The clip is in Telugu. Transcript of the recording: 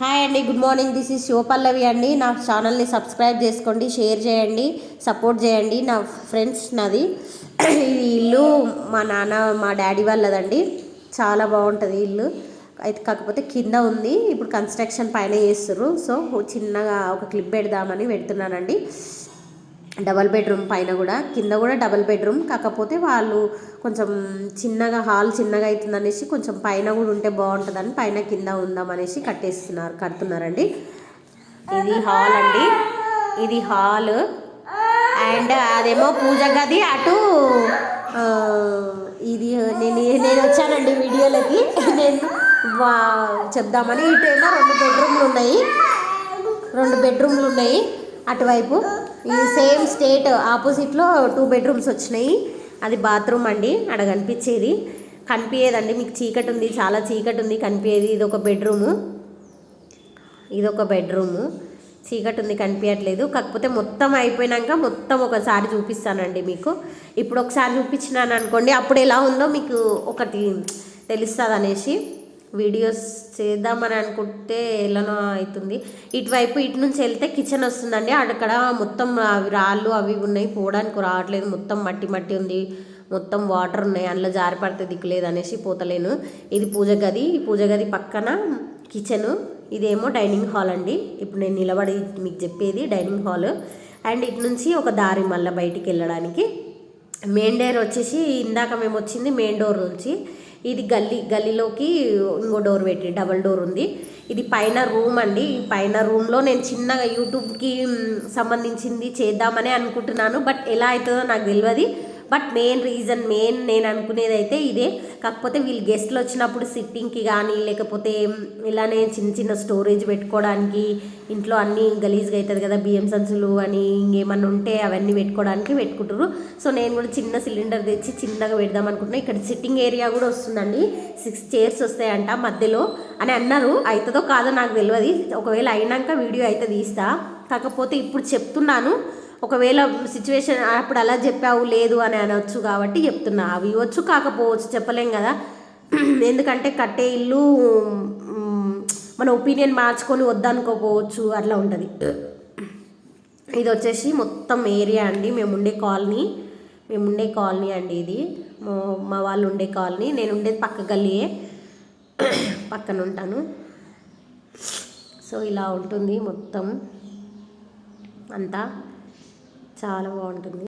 హాయ్ అండి good morning. This is Shivapallavi అండి. నా ఛానల్ని సబ్స్క్రైబ్ చేసుకోండి షేర్ చేయండి సపోర్ట్ చేయండి. నా ఫ్రెండ్స్ నాది. ఇది ఇల్లు మా నాన్న మా డాడీ వాళ్ళదండి. చాలా బాగుంటుంది ఇల్లు. అయితే కాకపోతే కింద ఉంది. ఇప్పుడు కన్స్ట్రక్షన్ పైన చేస్తున్నారు సో చిన్నగా ఒక క్లిప్ పెడదామని పెడుతున్నానండి. డబల్ బెడ్రూమ్ పైన కూడా కింద కూడా డబల్ బెడ్రూమ్. కాకపోతే వాళ్ళు కొంచెం చిన్నగా హాల్ చిన్నగా అవుతుంది అనేసి కొంచెం పైన కూడా ఉంటే బాగుంటుందని పైన కింద ఉందామనేసి కట్టేస్తున్నారు కడుతున్నారండి. ఇది హాల్ అండి. ఇది హాల్. అండ్ అదేమో పూజ గది అటు ఇది నేను నేను వచ్చానండి వీడియోలకి. నేను వా చెప్దామని ఇటేమో రెండు బెడ్రూమ్లు ఉన్నాయి. రెండు బెడ్రూమ్లు ఉన్నాయి. అటువైపు ఈ సేమ్ స్టేట్ ఆపోజిట్లో టూ బెడ్రూమ్స్ వచ్చినాయి. అది బాత్రూమ్ అండి అక్కడ కనిపించేది. కనిపించేదండి మీకు చీకటి ఉంది చాలా చీకటి ఉంది కనిపించేది ఇది ఒక బెడ్రూము. ఇది ఒక బెడ్రూము. చీకటి ఉంది కనిపించట్లేదు కాకపోతే మొత్తం అయిపోయినాక మొత్తం ఒకసారి చూపిస్తానండి మీకు. ఇప్పుడు ఒకసారి చూపించినాను అనుకోండి అప్పుడు ఎలా ఉందో మీకు ఒకటి తెలుస్తుంది అనేసి వీడియోస్ చేద్దామని అనుకుంటే ఎలానో అవుతుంది. ఇటువైపు ఇటు నుంచి వెళ్తే కిచెన్ వస్తుందండి. అక్కడ మొత్తం అవి రాళ్ళు అవి ఉన్నాయి. పోవడానికి రావట్లేదు. మొత్తం మట్టి మట్టి ఉంది. మొత్తం వాటర్ ఉన్నాయి. అందులో జారి పడితే దిక్కులేదు అనేసి పోతలేను. ఇది పూజ గది. ఈ పూజ గది పక్కన కిచెన్. ఇదేమో డైనింగ్ హాల్ అండి. ఇప్పుడు నేను నిలబడి మీకు చెప్పేది డైనింగ్ హాల్. అండ్ ఇటు నుంచి ఒక దారి మళ్ళీ బయటికి వెళ్ళడానికి. మెయిన్ డోర్ వచ్చేసి ఇందాక మేము వచ్చింది మెయిన్ డోర్ నుంచి. ఇది గల్లీ గల్లీలోకి ఇంకో డోర్ పెట్టి డబల్ డోర్ ఉంది. ఇది పైన రూమ్ అండి. ఈ పైన రూమ్లో నేను చిన్నగా యూట్యూబ్కి సంబంధించింది చేద్దామని అనుకుంటున్నాను. బట్ ఎలా అవుతుందో నాకు తెలియదు. బట్ మెయిన్ రీజన్ మెయిన్ నేను అనుకునేది అయితే ఇదే. కాకపోతే వీళ్ళు గెస్ట్లు వచ్చినప్పుడు సిట్టింగ్కి కానీ లేకపోతే ఇలానే చిన్న చిన్న స్టోరేజ్ పెట్టుకోవడానికి ఇంట్లో అన్నీ గలీజ్గా అవుతుంది కదా బియ్యం సంచులు అని ఇంకేమన్నా ఉంటే అవన్నీ పెట్టుకోవడానికి పెట్టుకుంటారు సో నేను కూడా చిన్న సిలిండర్ తెచ్చి చిన్నగా పెడదాం అనుకుంటున్నా. ఇక్కడ సిట్టింగ్ ఏరియా కూడా వస్తుందండి. సిక్స్ చైర్స్ వస్తాయంట మధ్యలో అని అన్నారు. అవుతుందో కాదో నాకు తెలియదు ఒకవేళ అయినాక వీడియో అయితే తీస్తా. కాకపోతే ఇప్పుడు చెప్తున్నాను. ఒకవేళ సిచ్యువేషన్ అప్పుడు అలా చెప్పావు లేదు అని అనొచ్చు కాబట్టి చెప్తున్నా. అవి ఇవ్వచ్చు కాకపోవచ్చు చెప్పలేం కదా. ఎందుకంటే కట్టే ఇల్లు మన ఒపీనియన్ మార్చుకొని వద్దనుకోపోవచ్చు అట్లా ఉంటుంది. ఇది వచ్చేసి మొత్తం ఏరియా అండి. మేము ఉండే కాలనీ. మేము ఉండే కాలనీ అండి ఇది. మా- మా వాళ్ళు ఉండే కాలనీ. నేను ఉండేది పక్క గల్లీయే. పక్కన ఉంటాను. సో ఇలా ఉంటుంది మొత్తం అంతా. చాలా బాగుంటుంది.